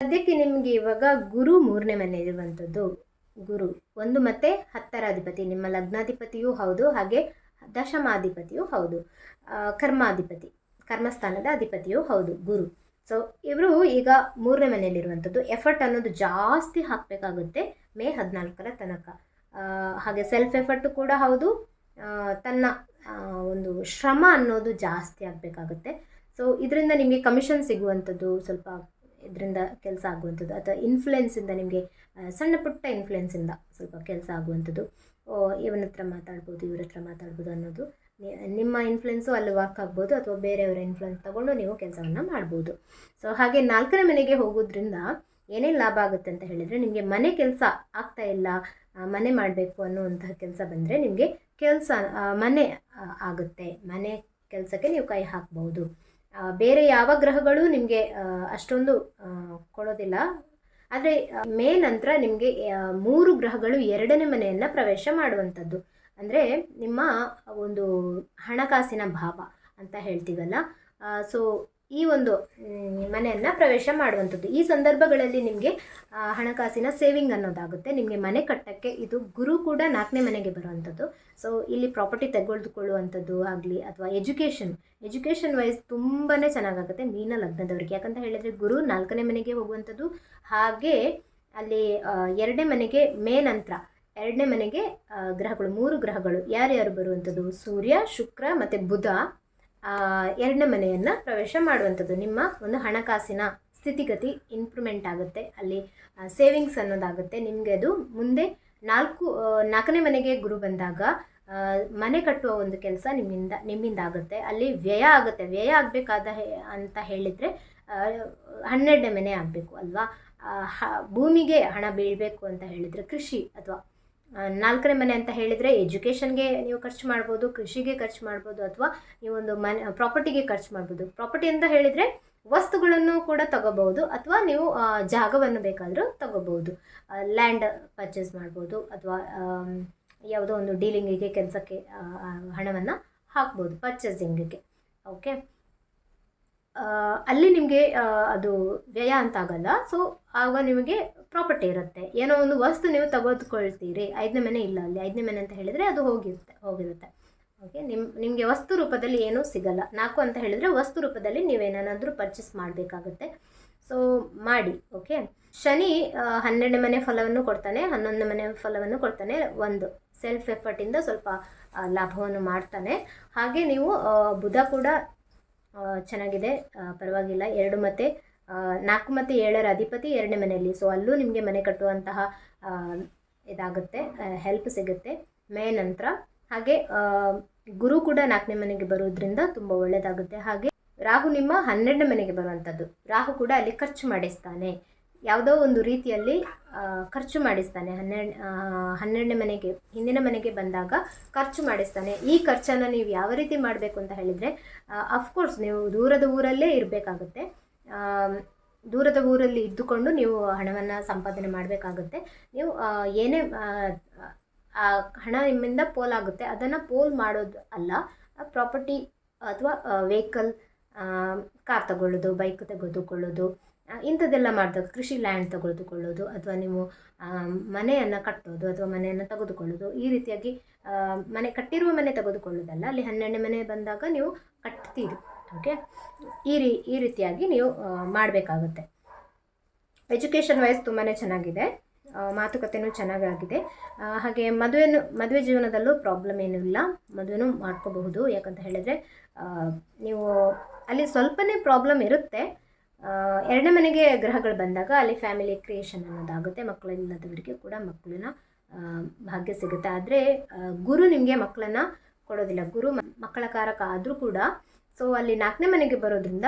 ಸದ್ಯಕ್ಕೆ ನಿಮಗೆ ಇವಾಗ ಗುರು ಮೂರನೇ ಮನೆ ಇರುವಂಥದ್ದು. ಗುರು ಒಂದು ಮತ್ತು ಹತ್ತರ ಅಧಿಪತಿ ನಿಮ್ಮ ಲಗ್ನಾಧಿಪತಿಯೂ ಹೌದು, ಹಾಗೆ ದಶಮಾಧಿಪತಿಯೂ ಹೌದು ಕರ್ಮಾಧಿಪತಿ, ಕರ್ಮಸ್ಥಾನದ ಅಧಿಪತಿಯೂ ಹೌದು, ಗುರು. ಸೊ ಇವರು ಈಗ ಮೂರನೇ ಮನೆಯಲ್ಲಿರುವಂಥದ್ದು ಎಫರ್ಟ್ ಅನ್ನೋದು ಜಾಸ್ತಿ ಹಾಕಬೇಕಾಗುತ್ತೆ ಮೇ ಹದಿನಾಲ್ಕರ ತನಕ. ಹಾಗೆ ಸೆಲ್ಫ್ ಎಫರ್ಟು ಕೂಡ ಹೌದು ತನ್ನ ಒಂದು ಶ್ರಮ ಅನ್ನೋದು ಜಾಸ್ತಿ ಆಗಬೇಕಾಗುತ್ತೆ. ಸೊ ಇದರಿಂದ ನಿಮಗೆ ಕಮಿಷನ್ ಸಿಗುವಂಥದ್ದು ಸ್ವಲ್ಪ ಇದರಿಂದ ಕೆಲಸ ಆಗುವಂಥದ್ದು. ಅಥವಾ ಇನ್ಫ್ಲುಯೆನ್ಸಿಂದ ನಿಮಗೆ ಸಣ್ಣ ಪುಟ್ಟ ಇನ್ಫ್ಲುಯೆನ್ಸಿಂದ ಸ್ವಲ್ಪ ಕೆಲಸ ಆಗುವಂಥದ್ದು. ಇವನ ಹತ್ರ ಮಾತಾಡ್ಬೋದು, ಇವ್ರ ಹತ್ರ ಮಾತಾಡ್ಬೋದು ಅನ್ನೋದು. ನಿಮ್ಮ ಇನ್ಫ್ಲುಯೆನ್ಸು ಅಲ್ಲಿ ವರ್ಕ್ ಆಗ್ಬೋದು, ಅಥವಾ ಬೇರೆಯವರ ಇನ್ಫ್ಲುಯೆನ್ಸ್ ತಗೊಂಡು ನೀವು ಕೆಲಸವನ್ನು ಮಾಡ್ಬೋದು. ಸೊ ಹಾಗೆ ನಾಲ್ಕನೇ ಮನೆಗೆ ಹೋಗೋದ್ರಿಂದ ಏನೇನು ಲಾಭ ಆಗುತ್ತೆ ಅಂತ ಹೇಳಿದರೆ, ನಿಮಗೆ ಮನೆ ಕೆಲಸ ಆಗ್ತಾ ಇಲ್ಲ ಮನೆ ಮಾಡಬೇಕು ಅನ್ನುವಂತಹ ಕೆಲಸ ಬಂದರೆ ನಿಮಗೆ ಕೆಲಸ ಮನೆ ಆಗುತ್ತೆ. ಮನೆ ಕೆಲಸಕ್ಕೆ ನೀವು ಕೈ ಹಾಕ್ಬೋದು ಬೇರೆ ಯಾವ ಗ್ರಹಗಳು ನಿಮಗೆ ಅಷ್ಟೊಂದು ಕೊಡೋದಿಲ್ಲ. ಆದರೆ ಮೇ ನಂತರ ನಿಮಗೆ ಮೂರು ಗ್ರಹಗಳು ಎರಡನೇ ಮನೆಯನ್ನು ಪ್ರವೇಶ ಮಾಡುವಂಥದ್ದು. ಅಂದರೆ, ನಿಮ್ಮ ಒಂದು ಹಣಕಾಸಿನ ಭಾವ ಅಂತ ಹೇಳ್ತೀವಲ್ಲ. ಸೊ ಈ ಒಂದು ಮನೆಯನ್ನು ಪ್ರವೇಶ ಮಾಡುವಂಥದ್ದು. ಈ ಸಂದರ್ಭಗಳಲ್ಲಿ ನಿಮಗೆ ಹಣಕಾಸಿನ ಸೇವಿಂಗ್ ಅನ್ನೋದಾಗುತ್ತೆ. ನಿಮಗೆ ಮನೆ ಕಟ್ಟಕ್ಕೆ ಇದು ಗುರು ಕೂಡ ನಾಲ್ಕನೇ ಮನೆಗೆ ಬರುವಂಥದ್ದು. ಸೊ ಇಲ್ಲಿ ಪ್ರಾಪರ್ಟಿ ತೆಗೆದುಕೊಳ್ಳುವಂಥದ್ದು ಆಗಲಿ ಅಥವಾ ಎಜುಕೇಷನ್ ಎಜುಕೇಷನ್ ವೈಸ್ ತುಂಬಾ ಚೆನ್ನಾಗಾಗುತ್ತೆ ಮೀನ ಲಗ್ನದವರಿಗೆ. ಯಾಕಂತ ಹೇಳಿದರೆ ಗುರು ನಾಲ್ಕನೇ ಮನೆಗೆ ಹೋಗುವಂಥದ್ದು, ಹಾಗೆ ಅಲ್ಲಿ ಎರಡನೇ ಮನೆಗೆ ಮೇ ನಂತರ ಎರಡನೇ ಮನೆಗೆ ಗ್ರಹಗಳು, ಮೂರು ಗ್ರಹಗಳು. ಯಾರ್ಯಾರು ಬರುವಂಥದ್ದು? ಸೂರ್ಯ, ಶುಕ್ರ ಮತ್ತು ಬುಧ. ಎರಡನೇ ಮನೆಯನ್ನು ಪ್ರವೇಶ ಮಾಡುವಂಥದ್ದು. ನಿಮ್ಮ ಒಂದು ಹಣಕಾಸಿನ ಸ್ಥಿತಿಗತಿ ಇಂಪ್ರೂವ್ಮೆಂಟ್ ಆಗುತ್ತೆ. ಅಲ್ಲಿ ಸೇವಿಂಗ್ಸ್ ಅನ್ನೋದಾಗುತ್ತೆ. ನಿಮಗೆ ಅದು ಮುಂದೆ ನಾಲ್ಕು ನಾಲ್ಕನೇ ಮನೆಗೆ ಗುರು ಬಂದಾಗ ಮನೆ ಕಟ್ಟುವ ಒಂದು ಕೆಲಸ ನಿಮ್ಮಿಂದ ನಿಮ್ಮಿಂದ ಆಗುತ್ತೆ. ಅಲ್ಲಿ ವ್ಯಯ ಆಗುತ್ತೆ. ವ್ಯಯ ಆಗಬೇಕಾದ ಅಂತ ಹೇಳಿದರೆ ಹನ್ನೆರಡನೇ ಮನೆ ಆಗಬೇಕು ಅಲ್ವಾ? ಭೂಮಿಗೆ ಹಣ ಬೀಳಬೇಕು ಅಂತ ಹೇಳಿದರೆ ಕೃಷಿ ಅಥವಾ ನಾಲ್ಕನೇ ಮನೆ ಅಂತ ಹೇಳಿದರೆ ಎಜುಕೇಷನ್ಗೆ ನೀವು ಖರ್ಚು ಮಾಡ್ಬೋದು, ಕೃಷಿಗೆ ಖರ್ಚು ಮಾಡ್ಬೋದು ಅಥವಾ ನೀವೊಂದು ಮನೆ, ಪ್ರಾಪರ್ಟಿಗೆ ಖರ್ಚು ಮಾಡ್ಬೋದು. ಪ್ರಾಪರ್ಟಿ ಅಂತ ಹೇಳಿದರೆ ವಸ್ತುಗಳನ್ನು ಕೂಡ ತಗೋಬಹುದು ಅಥವಾ ನೀವು ಜಾಗವನ್ನು ಬೇಕಾದರೂ ತಗೋಬಹುದು. ಲ್ಯಾಂಡ್ ಪರ್ಚೇಸ್ ಮಾಡ್ಬೋದು ಅಥವಾ ಯಾವುದೋ ಒಂದು ಡೀಲಿಂಗಿಗೆ, ಕೆಲಸಕ್ಕೆ ಹಣವನ್ನು ಹಾಕ್ಬೋದು ಪರ್ಚೇಸಿಂಗಿಗೆ ಓಕೆ ಅಲ್ಲಿ ನಿಮಗೆ ಅದು ವ್ಯಯ ಅಂತಾಗಲ್ಲ ಸೊ ಆಗ ನಿಮಗೆ ಪ್ರಾಪರ್ಟಿ ಇರುತ್ತೆ. ಏನೋ ಒಂದು ವಸ್ತು ನೀವು ತೆಗೆದುಕೊಳ್ತೀರಿ ಐದನೇ ಮನೆ ಇಲ್ಲ ಅಲ್ಲಿ. ಐದನೇ ಮನೆ ಅಂತ ಹೇಳಿದರೆ ಅದು ಹೋಗಿರುತ್ತೆ ಹೋಗಿರುತ್ತೆ. ಓಕೆ ನಿಮ್ಮ ನಿಮಗೆ ವಸ್ತು ರೂಪದಲ್ಲಿ ಏನೂ ಸಿಗಲ್ಲ. ನಾಲ್ಕು ಅಂತ ಹೇಳಿದರೆ ವಸ್ತು ರೂಪದಲ್ಲಿ ನೀವೇನಾದರೂ ಪರ್ಚೇಸ್ ಮಾಡಬೇಕಾಗುತ್ತೆ. ಸೊ ಮಾಡಿ ಓಕೆ ಶನಿ ಹನ್ನೆರಡನೇ ಮನೆ ಫಲವನ್ನು ಕೊಡ್ತಾನೆ, ಹನ್ನೊಂದನೇ ಮನೆ ಫಲವನ್ನು ಕೊಡ್ತಾನೆ, ಒಂದು. ಸೆಲ್ಫ್ ಎಫರ್ಟಿಂದ ಸ್ವಲ್ಪ ಲಾಭವನ್ನು ಮಾಡ್ತಾನೆ. ಹಾಗೆ ನೀವು ಬುಧ ಕೂಡ ಚೆನ್ನಾಗಿದೆ ಪರವಾಗಿಲ್ಲ. ಎರಡು ಮತ್ತು ನಾಲ್ಕು ಮತ್ತು ಏಳರ ಅಧಿಪತಿ ಎರಡನೇ ಮನೆಯಲ್ಲಿ. ಸೊ ಅಲ್ಲೂ ನಿಮಗೆ ಮನೆ ಕಟ್ಟುವಂತಹ ಇದಾಗುತ್ತೆ ಹೆಲ್ಪ್ ಸಿಗುತ್ತೆ ಮೇ ನಂತರ. ಹಾಗೆ ಗುರು ಕೂಡ ನಾಲ್ಕನೇ ಮನೆಗೆ ಬರೋದ್ರಿಂದ ತುಂಬ ಒಳ್ಳೆಯದಾಗುತ್ತೆ ಹಾಗೆ, ರಾಹು ನಿಮ್ಮ ಹನ್ನೆರಡನೇ ಮನೆಗೆ ಬರುವಂಥದ್ದು ರಾಹು ಕೂಡ ಅಲ್ಲಿ ಖರ್ಚು ಮಾಡಿಸ್ತಾನೆ. ಯಾವುದೋ ಒಂದು ರೀತಿಯಲ್ಲಿ ಖರ್ಚು ಮಾಡಿಸ್ತಾನೆ. ಹನ್ನೆರಡು ಹನ್ನೆರಡನೇ ಮನೆಗೆ, ಹಿಂದಿನ ಮನೆಗೆ ಬಂದಾಗ ಖರ್ಚು ಮಾಡಿಸ್ತಾನೆ. ಈ ಖರ್ಚನ್ನು ನೀವು ಯಾವ ರೀತಿ ಮಾಡಬೇಕು ಅಂತ ಹೇಳಿದರೆ ಅಫ್ಕೋರ್ಸ್ ನೀವು ದೂರದ ಊರಲ್ಲೇ ಇರಬೇಕಾಗುತ್ತೆ. ದೂರದ ಊರಲ್ಲಿ ಇದ್ದುಕೊಂಡು ನೀವು ಹಣವನ್ನು ಸಂಪಾದನೆ ಮಾಡಬೇಕಾಗುತ್ತೆ. ನೀವು ಏನೇ ಆ, ಹಣ ನಿಮ್ಮಿಂದ ಪೋಲಾಗುತ್ತೆ ಅದನ್ನು ಪೋಲ್ ಮಾಡೋದು ಅಲ್ಲ ಪ್ರಾಪರ್ಟಿ ಅಥವಾ ವೆಹಿಕಲ್ ಕಾರ್ ತಗೊಳ್ಳೋದು ಬೈಕ್ ತೆಗೆದುಕೊಳ್ಳೋದು ಇಂಥದ್ದೆಲ್ಲ ಮಾಡಿದಾಗ ಕೃಷಿ ಲ್ಯಾಂಡ್ ತೆಗೆದುಕೊಳ್ಳೋದು ಅಥವಾ ನೀವು ಮನೆಯನ್ನು ಕಟ್ಟೋದು ಅಥವಾ ಮನೆಯನ್ನು ತೆಗೆದುಕೊಳ್ಳೋದು ಈ ರೀತಿಯಾಗಿ ಮನೆ ಕಟ್ಟಿರುವ ಮನೆ ತೆಗೆದುಕೊಳ್ಳೋದಲ್ಲ ಅಲ್ಲಿ ಹನ್ನೆರಡನೇ ಮನೆ ಬಂದಾಗ ನೀವು ಕಟ್ತೀರಿ. ಓಕೆ? ಈ ರೀ, ಈ ರೀತಿಯಾಗಿ ನೀವು ಮಾಡಬೇಕಾಗುತ್ತೆ. ಎಜುಕೇಷನ್ ವೈಸ್ ತುಂಬಾ ಚೆನ್ನಾಗಿದೆ. ಮಾತುಕತೆನೂ ಚೆನ್ನಾಗಾಗಿದೆ. ಹಾಗೆ ಮದುವೆನೂ, ಮದುವೆ ಜೀವನದಲ್ಲೂ ಪ್ರಾಬ್ಲಮ್ ಏನೂ ಇಲ್ಲ. ಮದುವೆನೂ ಮಾಡ್ಕೋಬಹುದು. ಯಾಕಂತ ಹೇಳಿದರೆ ನೀವು ಅಲ್ಲಿ ಸ್ವಲ್ಪನೇ ಪ್ರಾಬ್ಲಮ್ ಇರುತ್ತೆ. ಎರಡನೇ ಮನೆಗೆ ಗ್ರಹಗಳು ಬಂದಾಗ ಅಲ್ಲಿ ಫ್ಯಾಮಿಲಿ ಕ್ರಿಯೇಷನ್ ಅನ್ನೋದಾಗುತ್ತೆ. ಮಕ್ಕಳಿಲ್ಲದವರಿಗೆ ಕೂಡ ಮಕ್ಕಳನ್ನ ಭಾಗ್ಯ ಸಿಗುತ್ತೆ. ಆದರೆ ಗುರು ನಿಮಗೆ ಮಕ್ಕಳನ್ನು ಕೊಡೋದಿಲ್ಲ. ಗುರು ಮಕ್ಕಳ ಕಾರಕ ಆದರೂ ಕೂಡ ಸೊ ಅಲ್ಲಿ ನಾಲ್ಕನೇ ಮನೆಗೆ ಬರೋದ್ರಿಂದ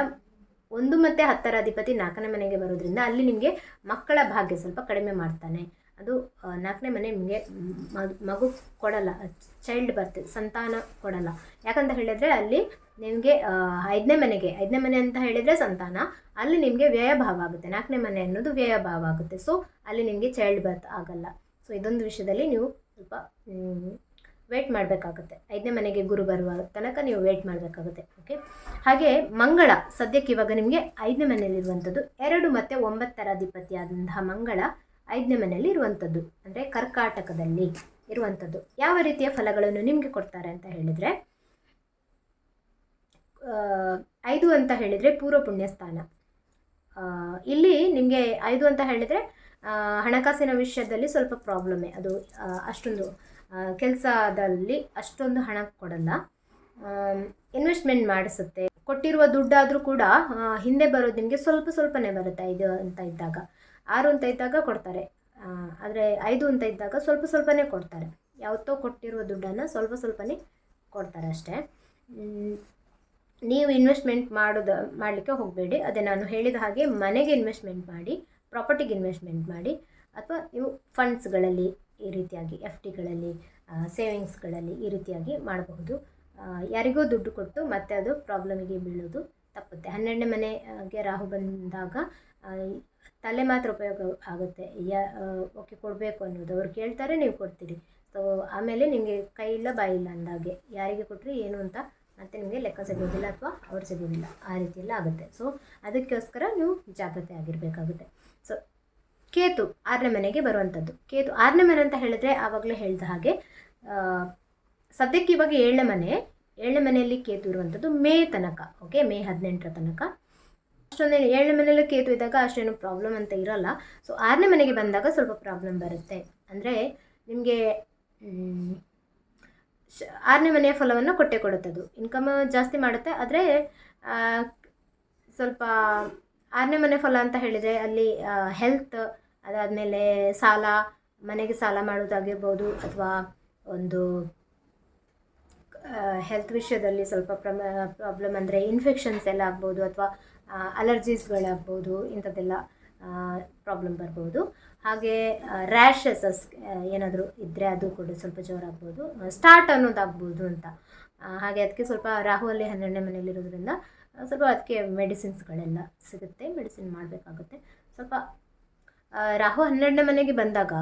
ಒಂದು ಮತ್ತು ಹತ್ತರ ಅಧಿಪತಿ ನಾಲ್ಕನೇ ಮನೆಗೆ ಬರೋದ್ರಿಂದ ಅಲ್ಲಿ ನಿಮಗೆ ಮಕ್ಕಳ ಭಾಗ್ಯ ಸ್ವಲ್ಪ ಕಡಿಮೆ ಮಾಡ್ತಾನೆ. ಅದು ನಾಲ್ಕನೇ ಮನೆ ನಿಮಗೆ ಮಗು ಕೊಡಲ್ಲ ಚೈಲ್ಡ್ ಬರ್ತ್ ಸಂತಾನ ಕೊಡಲ್ಲ. ಯಾಕಂತ ಹೇಳಿದರೆ ಅಲ್ಲಿ ನಿಮಗೆ ಐದನೇ ಮನೆಗೆ, ಐದನೇ ಮನೆ ಅಂತ ಹೇಳಿದರೆ ಸಂತಾನ, ಅಲ್ಲಿ ನಿಮಗೆ ವ್ಯಯಭಾವ ಆಗುತ್ತೆ. ನಾಲ್ಕನೇ ಮನೆ ಅನ್ನೋದು ವ್ಯಯಭಾವ ಆಗುತ್ತೆ. ಸೊ ಅಲ್ಲಿ ನಿಮಗೆ ಚೈಲ್ಡ್ ಬರ್ತ್ ಆಗಲ್ಲ. ಸೊ ಇದೊಂದು ವಿಷಯದಲ್ಲಿ ನೀವು ಸ್ವಲ್ಪ ವೇಟ್ ಮಾಡಬೇಕಾಗುತ್ತೆ. ಐದನೇ ಮನೆಗೆ ಗುರು ಬರುವ ತನಕ ನೀವು ವೇಟ್ ಮಾಡಬೇಕಾಗುತ್ತೆ ಓಕೆ ಹಾಗೆ ಮಂಗಳ, ಸದ್ಯಕ್ಕೆ ಇವಾಗ ನಿಮಗೆ ಐದನೇ ಮನೆಯಲ್ಲಿರುವಂಥದ್ದು, ಎರಡು ಮತ್ತು ಒಂಬತ್ತರ ಅಧಿಪತಿಯಾದಂತಹ ಮಂಗಳ ಐದನೇ ಮನೆಯಲ್ಲಿ ಇರುವಂಥದ್ದು, ಅಂದರೆ ಕರ್ಕಾಟಕದಲ್ಲಿ ಇರುವಂಥದ್ದು. ಯಾವ ರೀತಿಯ ಫಲಗಳನ್ನು ನಿಮಗೆ ಕೊಡ್ತಾರೆ ಅಂತ ಹೇಳಿದರೆ ಐದು ಅಂತ ಹೇಳಿದರೆ ಪೂರ್ವ ಪುಣ್ಯ ಸ್ಥಾನ. ಇಲ್ಲಿ ನಿಮಗೆ ಐದು ಅಂತ ಹೇಳಿದರೆ ಹಣಕಾಸಿನ ವಿಷಯದಲ್ಲಿ ಸ್ವಲ್ಪ ಪ್ರಾಬ್ಲಮ್ಮೆ ಅದು ಅಷ್ಟೊಂದು ಕೆಲಸದಲ್ಲಿ ಅಷ್ಟೊಂದು ಹಣ ಕೊಡಲ್ಲ. ಇನ್ವೆಸ್ಟ್ಮೆಂಟ್ ಮಾಡಿಸುತ್ತೆ. ಕೊಟ್ಟಿರುವ ದುಡ್ಡಾದರೂ ಕೂಡ ಹಿಂದೆ ಬರೋದು ನಿಮಗೆ ಸ್ವಲ್ಪ ಸ್ವಲ್ಪನೇ ಬರುತ್ತೆ, ಐದು ಅಂತ ಇದ್ದಾಗ. ಆರು ಅಂತ ಇದ್ದಾಗ ಕೊಡ್ತಾರೆ. ಆದರೆ ಐದು ಅಂತ ಇದ್ದಾಗ ಸ್ವಲ್ಪ ಸ್ವಲ್ಪನೇ ಕೊಡ್ತಾರೆ. ಯಾವತ್ತೋ ಕೊಟ್ಟಿರುವ ದುಡ್ಡನ್ನು ಸ್ವಲ್ಪ ಸ್ವಲ್ಪನೇ ಕೊಡ್ತಾರೆ ಅಷ್ಟೇ. ನೀವು ಇನ್ವೆಸ್ಟ್ಮೆಂಟ್ ಮಾಡೋದು, ಮಾಡಲಿಕ್ಕೆ ಹೋಗಬೇಡಿ. ಅದೇ ನಾನು ಹೇಳಿದ ಹಾಗೆ ಮನೆಗೆ ಇನ್ವೆಸ್ಟ್ಮೆಂಟ್ ಮಾಡಿ ಪ್ರಾಪರ್ಟಿಗೆ ಇನ್ವೆಸ್ಟ್ಮೆಂಟ್ ಮಾಡಿ, ಅಥವಾ ನೀವು ಫಂಡ್ಸ್ಗಳಲ್ಲಿ ಈ ರೀತಿಯಾಗಿ ಎಫ್ ಡಿಗಳಲ್ಲಿ ಸೇವಿಂಗ್ಸ್ಗಳಲ್ಲಿ ಈ ರೀತಿಯಾಗಿ ಮಾಡಬಹುದು. ಯಾರಿಗೋ ದುಡ್ಡು ಕೊಟ್ಟು ಮತ್ತೆ ಅದು ಪ್ರಾಬ್ಲಮಿಗೆ ಬೀಳೋದು ತಪ್ಪುತ್ತೆ. ಹನ್ನೆರಡನೇ ಮನೆಗೆ ರಾಹು ಬಂದಾಗ ತಲೆ ಮಾತ್ರ ಉಪಯೋಗ ಆಗುತ್ತೆ. ಯಾ ಓಕೆ, ಕೊಡಬೇಕು ಅನ್ನೋದು. ಅವ್ರು ಕೇಳ್ತಾರೆ, ನೀವು ಕೊಡ್ತೀರಿ. ಸೊ ಆಮೇಲೆ ನಿಮಗೆ ಕೈ ಇಲ್ಲ, ಬಾಯಿ ಇಲ್ಲ ಅಂದಾಗೆ ಯಾರಿಗೆ ಕೊಟ್ಟರೆ ಏನು ಅಂತ ಮತ್ತೆ ನಿಮಗೆ ಲೆಕ್ಕ ಸಿಗೋದಿಲ್ಲ ಅಥವಾ ಅವ್ರು ಸಿಗೋದಿಲ್ಲ. ಆ ರೀತಿಯೆಲ್ಲ ಆಗುತ್ತೆ. ಸೊ ಅದಕ್ಕೋಸ್ಕರ ನೀವು ಜಾಗ್ರತೆ ಆಗಿರಬೇಕಾಗುತ್ತೆ. ಕೇತು ಆರನೇ ಮನೆಗೆ ಬರುವಂಥದ್ದು. ಕೇತು ಆರನೇ ಮನೆ ಅಂತ ಹೇಳಿದ್ರೆ ಆವಾಗಲೇ ಹೇಳಿದ ಹಾಗೆ ಸದ್ಯಕ್ಕೆ ಇವಾಗ ಏಳನೇ ಮನೆ. ಏಳನೇ ಮನೆಯಲ್ಲಿ ಕೇತು ಇರುವಂಥದ್ದು ಮೇ ತನಕ ಓಕೆ ಮೇ ಹದಿನೆಂಟರ ತನಕ. ಅಷ್ಟೊಂದೇನು ಏಳನೇ ಮನೆಯಲ್ಲಿ ಕೇತು ಇದ್ದಾಗ ಅಷ್ಟೇನು ಪ್ರಾಬ್ಲಮ್ ಅಂತ ಇರಲ್ಲ. ಸೊ ಆರನೇ ಮನೆಗೆ ಬಂದಾಗ ಸ್ವಲ್ಪ ಪ್ರಾಬ್ಲಮ್ ಬರುತ್ತೆ. ಅಂದರೆ ನಿಮಗೆ ಆರನೇ ಮನೆಯ ಫಲವನ್ನು ಕೊಟ್ಟೆ ಕೊಡುತ್ತದು. ಇನ್ಕಮ್ ಜಾಸ್ತಿ ಮಾಡುತ್ತೆ, ಆದರೆ ಸ್ವಲ್ಪ ಆರನೇ ಮನೆ ಫಲ ಅಂತ ಹೇಳಿದರೆ ಅಲ್ಲಿ ಹೆಲ್ತ್ ಅದಾದಮೇಲೆ ಸಾಲ, ಮನೆಗೆ ಸಾಲ ಮಾಡೋದಾಗಿರ್ಬೋದು ಅಥವಾ ಒಂದು ಹೆಲ್ತ್ ವಿಷಯದಲ್ಲಿ ಸ್ವಲ್ಪ ಪ್ರಮ ಪ್ರಾಬ್ಲಮ್ ಅಂದರೆ ಇನ್ಫೆಕ್ಷನ್ಸ್ ಎಲ್ಲ ಆಗ್ಬೋದು ಅಥವಾ ಅಲರ್ಜೀಸ್ಗಳಾಗ್ಬೋದು ಇಂಥದ್ದೆಲ್ಲ ಪ್ರಾಬ್ಲಮ್ ಬರ್ಬೋದು. ಹಾಗೆ ರ್ಯಾಷಸಸ್ ಏನಾದರೂ ಇದ್ದರೆ ಅದು ಕೂಡ ಸ್ವಲ್ಪ ಜೋರಾಗ್ಬೋದು. ಸ್ಟಾರ್ಟ್ ಅನ್ನೋದಾಗ್ಬೋದು ಅಂತ. ಹಾಗೆ ಅದಕ್ಕೆ ಸ್ವಲ್ಪ ರಾಹುವಲ್ಲಿ ಹನ್ನೆರಡನೇ ಮನೆಯಲ್ಲಿರೋದ್ರಿಂದ ಸ್ವಲ್ಪ ಅದಕ್ಕೆ ಮೆಡಿಸಿನ್ಸ್ಗಳೆಲ್ಲ ಸಿಗುತ್ತೆ ಮೆಡಿಸಿನ್ ಮಾಡಬೇಕಾಗುತ್ತೆ. ಸ್ವಲ್ಪ ರಾಹು ಹನ್ನೆರಡನೇ ಮನೆಗೆ ಬಂದಾಗ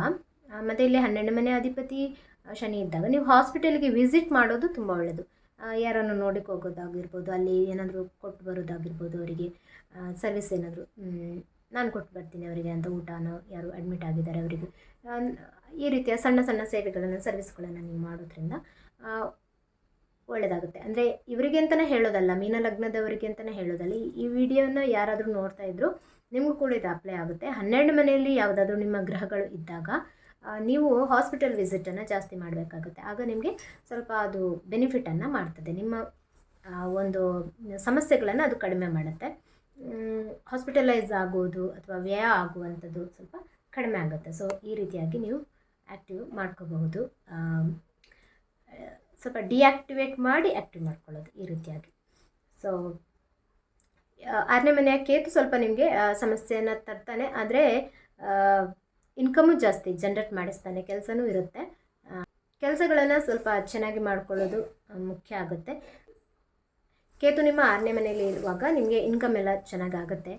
ಮತ್ತು ಇಲ್ಲಿ ಹನ್ನೆರಡನೇ ಮನೆ ಅಧಿಪತಿ ಶನಿ ಇದ್ದಾಗ ನೀವು ಹಾಸ್ಪಿಟಲ್ಗೆ ವಿಸಿಟ್ ಮಾಡೋದು ತುಂಬ ಒಳ್ಳೆಯದು ಯಾರನ್ನು ನೋಡಕ್ಕೆ ಹೋಗೋದಾಗಿರ್ಬೋದು, ಅಲ್ಲಿ ಏನಾದರೂ ಕೊಟ್ಟು ಬರೋದಾಗಿರ್ಬೋದು ಅವರಿಗೆ ಸರ್ವಿಸ್ ಏನಾದರೂ ನಾನು ಕೊಟ್ಟು ಬರ್ತೀನಿ ಅವರಿಗೆ ಅಂತ ಊಟನೋ, ಯಾರು ಅಡ್ಮಿಟ್ ಆಗಿದ್ದಾರೆ ಅವರಿಗೆ. ಈ ರೀತಿಯ ಸಣ್ಣ ಸಣ್ಣ ಸೇವೆಗಳನ್ನು ಸರ್ವಿಸ್ಗಳನ್ನು ನೀವು ಮಾಡೋದ್ರಿಂದ ಒಳ್ಳೆಯದಾಗುತ್ತೆ ಅಂದರೆ ಇವರಿಗೆ ಅಂತಲೇ ಹೇಳೋದಲ್ಲ ಮೀನ ಲಗ್ನದವರಿಗೆ ಅಂತಲೇ ಹೇಳೋದಲ್ಲ ಈ- ವಿಡಿಯೋನ ಯಾರಾದರೂ ನೋಡ್ತಾ ಇದ್ರು ನಿಮಗೂ ಕೂಡ ಇದು ಅಪ್ಲೈ ಆಗುತ್ತೆ. ಹನ್ನೆರಡು ಮನೆಯಲ್ಲಿ ಯಾವುದಾದ್ರೂ ನಿಮ್ಮ ಗ್ರಹಗಳು ಇದ್ದಾಗ ನೀವು ಹಾಸ್ಪಿಟಲ್ ವಿಸಿಟನ್ನು ಜಾಸ್ತಿ ಮಾಡಬೇಕಾಗುತ್ತೆ. ಆಗ ನಿಮಗೆ ಸ್ವಲ್ಪ ಅದು ಬೆನಿಫಿಟನ್ನು ಮಾಡ್ತದೆ. ನಿಮ್ಮ ಒಂದು ಸಮಸ್ಯೆಗಳನ್ನು ಅದು ಕಡಿಮೆ ಮಾಡುತ್ತೆ. ಹಾಸ್ಪಿಟಲೈಸ್ ಆಗೋದು ಅಥವಾ ವ್ಯಯ ಆಗುವಂಥದ್ದು ಸ್ವಲ್ಪ ಕಡಿಮೆ ಆಗುತ್ತೆ. ಸೊ ಈ ರೀತಿಯಾಗಿ ನೀವು ಆ್ಯಕ್ಟಿವ್ ಮಾಡ್ಕೋಬಹುದು. ಸ್ವಲ್ಪ ಡಿಆಕ್ಟಿವೇಟ್ ಮಾಡಿ ಆ್ಯಕ್ಟಿವ್ ಮಾಡ್ಕೊಳ್ಳೋದು ಈ ರೀತಿಯಾಗಿ. ಸೊ ಆರನೇ ಮನೆಯ ಕೇತು ಸ್ವಲ್ಪ ನಿಮಗೆ ಸಮಸ್ಯೆಯನ್ನು ತರ್ತಾನೆ. ಆದರೆ ಇನ್ಕಮು ಜಾಸ್ತಿ ಜನ್ರೇಟ್ ಮಾಡಿಸ್ತಾನೆ. ಕೆಲಸನೂ ಇರುತ್ತೆ. ಕೆಲಸಗಳನ್ನು ಸ್ವಲ್ಪ ಚೆನ್ನಾಗಿ ಮಾಡ್ಕೊಳ್ಳೋದು ಮುಖ್ಯ ಆಗುತ್ತೆ. ಕೇತು ನಿಮ್ಮ ಆರನೇ ಮನೆಯಲ್ಲಿ ಇರುವಾಗ ನಿಮಗೆ ಇನ್ಕಮ್ ಎಲ್ಲ ಚೆನ್ನಾಗಾಗುತ್ತೆ.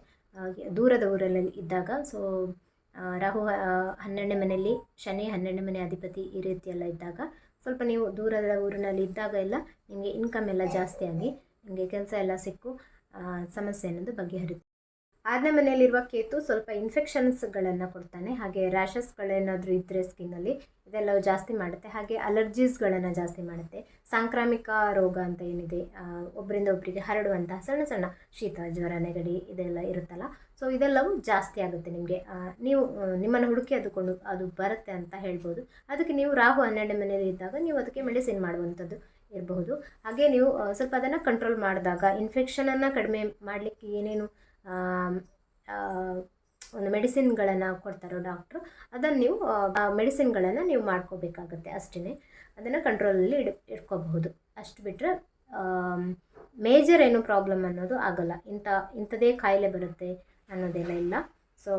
ದೂರದ ಊರಲ್ಲಿ ಇದ್ದಾಗ. ಸೊ ರಾಹು ಹನ್ನೆರಡನೇ ಮನೆಯಲ್ಲಿ, ಶನಿ ಹನ್ನೆರಡನೇ ಮನೆ ಅಧಿಪತಿ ಈ ರೀತಿಯೆಲ್ಲ ಇದ್ದಾಗ, ಸ್ವಲ್ಪ ನೀವು ದೂರದ ಊರಿನಲ್ಲಿ ಇದ್ದಾಗ ಎಲ್ಲ ನಿಮಗೆ ಇನ್ಕಮ್ ಎಲ್ಲ ಜಾಸ್ತಿ ಆಗಿ ನಿಮಗೆ ಕೆಲಸ ಎಲ್ಲ ಸಿಕ್ಕು. ಸಮಸ್ಯೆ ಅನ್ನೋದು ಬಗೆಹರಿಯುತ್ತೆ ಆರನೇ ಮನೆಯಲ್ಲಿರುವ ಕೇತು ಸ್ವಲ್ಪ ಇನ್ಫೆಕ್ಷನ್ಸ್ಗಳನ್ನು ಕೊಡ್ತಾನೆ. ಹಾಗೆ ರ್ಯಾಷಸ್ಗಳೇನಾದರೂ ಇದ್ದರೆ ಸ್ಕಿನ್ನಲ್ಲಿ ಇದೆಲ್ಲವೂ ಜಾಸ್ತಿ ಮಾಡುತ್ತೆ. ಹಾಗೆ ಅಲರ್ಜೀಸ್ಗಳನ್ನು ಜಾಸ್ತಿ ಮಾಡುತ್ತೆ. ಸಾಂಕ್ರಾಮಿಕ ರೋಗ ಅಂತ ಏನಿದೆ ಒಬ್ಬರಿಂದ ಒಬ್ಬರಿಗೆ ಹರಡುವಂತಹ ಸಣ್ಣ ಸಣ್ಣ ಶೀತ, ಜ್ವರ, ನೆಗಡಿ ಇದೆಲ್ಲ ಇರುತ್ತಲ್ಲ. ಸೊ ಇದೆಲ್ಲವೂ ಜಾಸ್ತಿ ಆಗುತ್ತೆ ನಿಮಗೆ. ನೀವು ನಿಮ್ಮನ್ನು ಹುಡುಕಿ ಅದುಕೊಂಡು ಅದು ಬರುತ್ತೆ ಅಂತ ಹೇಳ್ಬೋದು. ಅದಕ್ಕೆ ನೀವು ರಾಹು ಹನ್ನೆರಡನೇ ಮನೆಯಲ್ಲಿ ಇದ್ದಾಗ ನೀವು ಅದಕ್ಕೆ ಮೆಡಿಸಿನ್ ಮಾಡುವಂಥದ್ದು. ಇರಬಹುದು. ಹಾಗೆ ನೀವು ಸ್ವಲ್ಪ ಅದನ್ನು ಕಂಟ್ರೋಲ್ ಮಾಡಿದಾಗ ಇನ್ಫೆಕ್ಷನನ್ನು ಕಡಿಮೆ ಮಾಡಲಿಕ್ಕೆ ಏನೇನು ಒಂದು ಮೆಡಿಸಿನ್ಗಳನ್ನು ಕೊಡ್ತಾರೋ ಡಾಕ್ಟ್ರು ಅದನ್ನು ನೀವು ಮೆಡಿಸಿನ್ಗಳನ್ನು ನೀವು ಮಾಡ್ಕೋಬೇಕಾಗತ್ತೆ ಅಷ್ಟೇ ಅದನ್ನು ಕಂಟ್ರೋಲಲ್ಲಿ ಇಡ್, ಇಟ್ಕೋಬಹುದು. ಅಷ್ಟು ಬಿಟ್ಟರೆ ಮೇಜರ್ ಏನು ಪ್ರಾಬ್ಲಮ್ ಅನ್ನೋದು ಆಗಲ್ಲ. ಇಂಥ ಇಂಥದೇ ಕಾಯಿಲೆ ಬರುತ್ತೆ ಅನ್ನೋದೆಲ್ಲ ಇಲ್ಲ. ಸೊ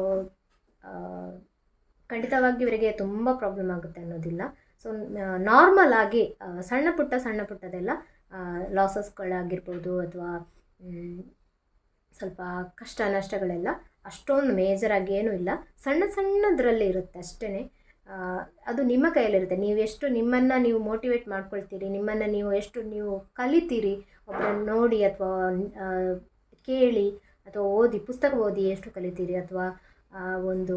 ಖಂಡಿತವಾಗಿ ಇವರಿಗೆ ತುಂಬ ಪ್ರಾಬ್ಲಮ್ ಆಗುತ್ತೆ ಅನ್ನೋದಿಲ್ಲ. ಸೊ ನಾರ್ಮಲ್ ಆಗಿ ಸಣ್ಣ ಪುಟ್ಟ, ಸಣ್ಣ ಪುಟ್ಟದೆಲ್ಲ ಲಾಸಸ್ಗಳಾಗಿರ್ಬೋದು ಅಥವಾ ಸ್ವಲ್ಪ ಕಷ್ಟ, ನಷ್ಟಗಳೆಲ್ಲ ಅಷ್ಟೊಂದು ಮೇಜರಾಗಿ ಏನೂ ಇಲ್ಲ. ಸಣ್ಣ ಸಣ್ಣದರಲ್ಲಿ ಇರುತ್ತೆ ಅಷ್ಟೇ ಅದು ನಿಮ್ಮ ಕೈಯಲ್ಲಿರುತ್ತೆ. ನೀವು ಎಷ್ಟು ನಿಮ್ಮನ್ನು ನೀವು ಮೋಟಿವೇಟ್ ಮಾಡ್ಕೊಳ್ತೀರಿ, ನಿಮ್ಮನ್ನು ನೀವು ಎಷ್ಟು ನೀವು ಕಲಿತೀರಿ ಒಬ್ಬರನ್ನ ನೋಡಿ ಅಥವಾ ಕೇಳಿ ಅಥವಾ ಓದಿ, ಪುಸ್ತಕ ಓದಿ ಎಷ್ಟು ಕಲಿತೀರಿ ಅಥವಾ ಒಂದು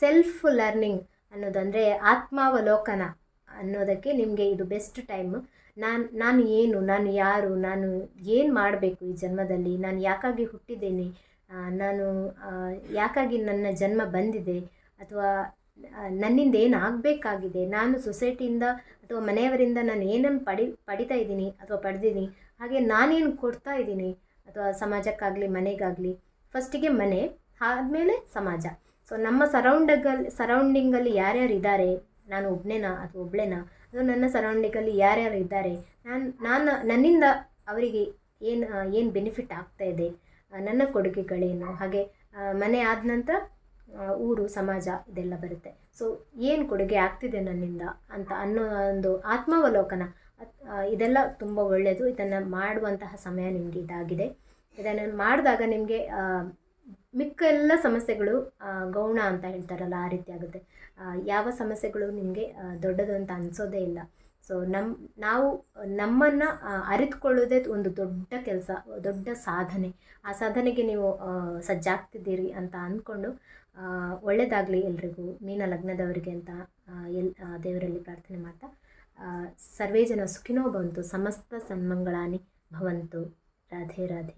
ಸೆಲ್ಫ್ ಲರ್ನಿಂಗ್ ಅನ್ನೋದಂದರೆ ಆತ್ಮಾವಲೋಕನ ಅನ್ನೋದಕ್ಕೆ ನಿಮಗೆ ಇದು ಬೆಸ್ಟ್ ಟೈಮು ನಾನು ನಾನು ಏನು, ನಾನು ಯಾರು, ನಾನು ಏನು ಮಾಡಬೇಕು ಈ ಜನ್ಮದಲ್ಲಿ, ನಾನು ಯಾಕಾಗಿ ಹುಟ್ಟಿದ್ದೇನೆ ನಾನು ಯಾಕಾಗಿ ನನ್ನ ಜನ್ಮ ಬಂದಿದೆ, ಅಥವಾ ನನ್ನಿಂದ ಏನು ಆಗಬೇಕಾಗಿದೆ, ನಾನು ಸೊಸೈಟಿಯಿಂದ ಅಥವಾ ಮನೆಯವರಿಂದ ನಾನು ಏನನ್ನು ಪಡಿ, ಪಡಿತಾ ಇದ್ದೀನಿ ಅಥವಾ ಪಡೆದಿದ್ದೀನಿ, ಹಾಗೆ ನಾನೇನು ಕೊಡ್ತಾ ಇದ್ದೀನಿ, ಅಥವಾ ಸಮಾಜಕ್ಕಾಗಲಿ ಮನೆಗಾಗಲಿ ಫಸ್ಟಿಗೆ ಮನೆ, ಆದಮೇಲೆ ಸಮಾಜ. ಸೊ ನಮ್ಮ ಸರೌಂಡಗಲ್ಲಿ ಸರೌಂಡಿಂಗಲ್ಲಿ ಯಾರ್ಯಾರು ಇದ್ದಾರೆ? ನಾನು ಒಬ್ಬನೇನಾ ಅಥವಾ ಒಬ್ಳೇನಾ? ಅಥವಾ ನನ್ನ ಸರೌಂಡಿಂಗಲ್ಲಿ ಯಾರ್ಯಾರು ಇದ್ದಾರೆ? ನಾನು ನಾನು, ನನ್ನಿಂದ ಅವರಿಗೆ ಏನು ಏನು ಬೆನಿಫಿಟ್ ಆಗ್ತಾ ಇದೆ? ನನ್ನ ಕೊಡುಗೆಗಳೇನು? ಹಾಗೆ ಮನೆ ಆದ ನಂತರ ಊರು, ಸಮಾಜ ಇದೆಲ್ಲ ಬರುತ್ತೆ. ಸೊ ಏನು ಕೊಡುಗೆ ಆಗ್ತಿದೆ ನನ್ನಿಂದ ಅಂತ ಅನ್ನೋ ಒಂದು ಆತ್ಮಾವಲೋಕನ ಇದೆಲ್ಲ ತುಂಬ ಒಳ್ಳೆಯದು ಇದನ್ನು ಮಾಡುವಂತಹ ಸಮಯ ನಿಮಗೆ ಇದಾಗಿದೆ. ಇದನ್ನು ಮಾಡಿದಾಗ ನಿಮಗೆ ಮಿಕ್ಕ ಎಲ್ಲ ಸಮಸ್ಯೆಗಳು ಗೌಣ ಅಂತ ಹೇಳ್ತಾರಲ್ಲ, ಆ ರೀತಿ ಆಗುತ್ತೆ. ಯಾವ ಸಮಸ್ಯೆಗಳು ನಿಮಗೆ ದೊಡ್ಡದು ಅಂತ ಅನಿಸೋದೇ ಇಲ್ಲ. ಸೊ ನಮ್ಮ ನಾವು, ನಮ್ಮನ್ನು ಅರಿತುಕೊಳ್ಳೋದೇ ಒಂದು ದೊಡ್ಡ ಕೆಲಸ, ದೊಡ್ಡ ಸಾಧನೆ. ಆ ಸಾಧನೆಗೆ ನೀವು ಸಜ್ಜಾಗ್ತಿದ್ದೀರಿ ಅಂತ ಅಂದ್ಕೊಂಡು ಒಳ್ಳೆಯದಾಗಲಿ ಎಲ್ರಿಗೂ, ಮೀನ ಲಗ್ನದವರಿಗೆ ಅಂತ ಎಲ್ ದೇವರಲ್ಲಿ ಪ್ರಾರ್ಥನೆ ಮಾಡ್ತಾ ಸರ್ವೇ ಜನ ಸುಖಿನೋ ಬಂತು ಸಮಸ್ತ ಸನ್ಮಂಗಳಾನಿ ಭವಂತು. ರಾಧೆ ರಾಧೆ.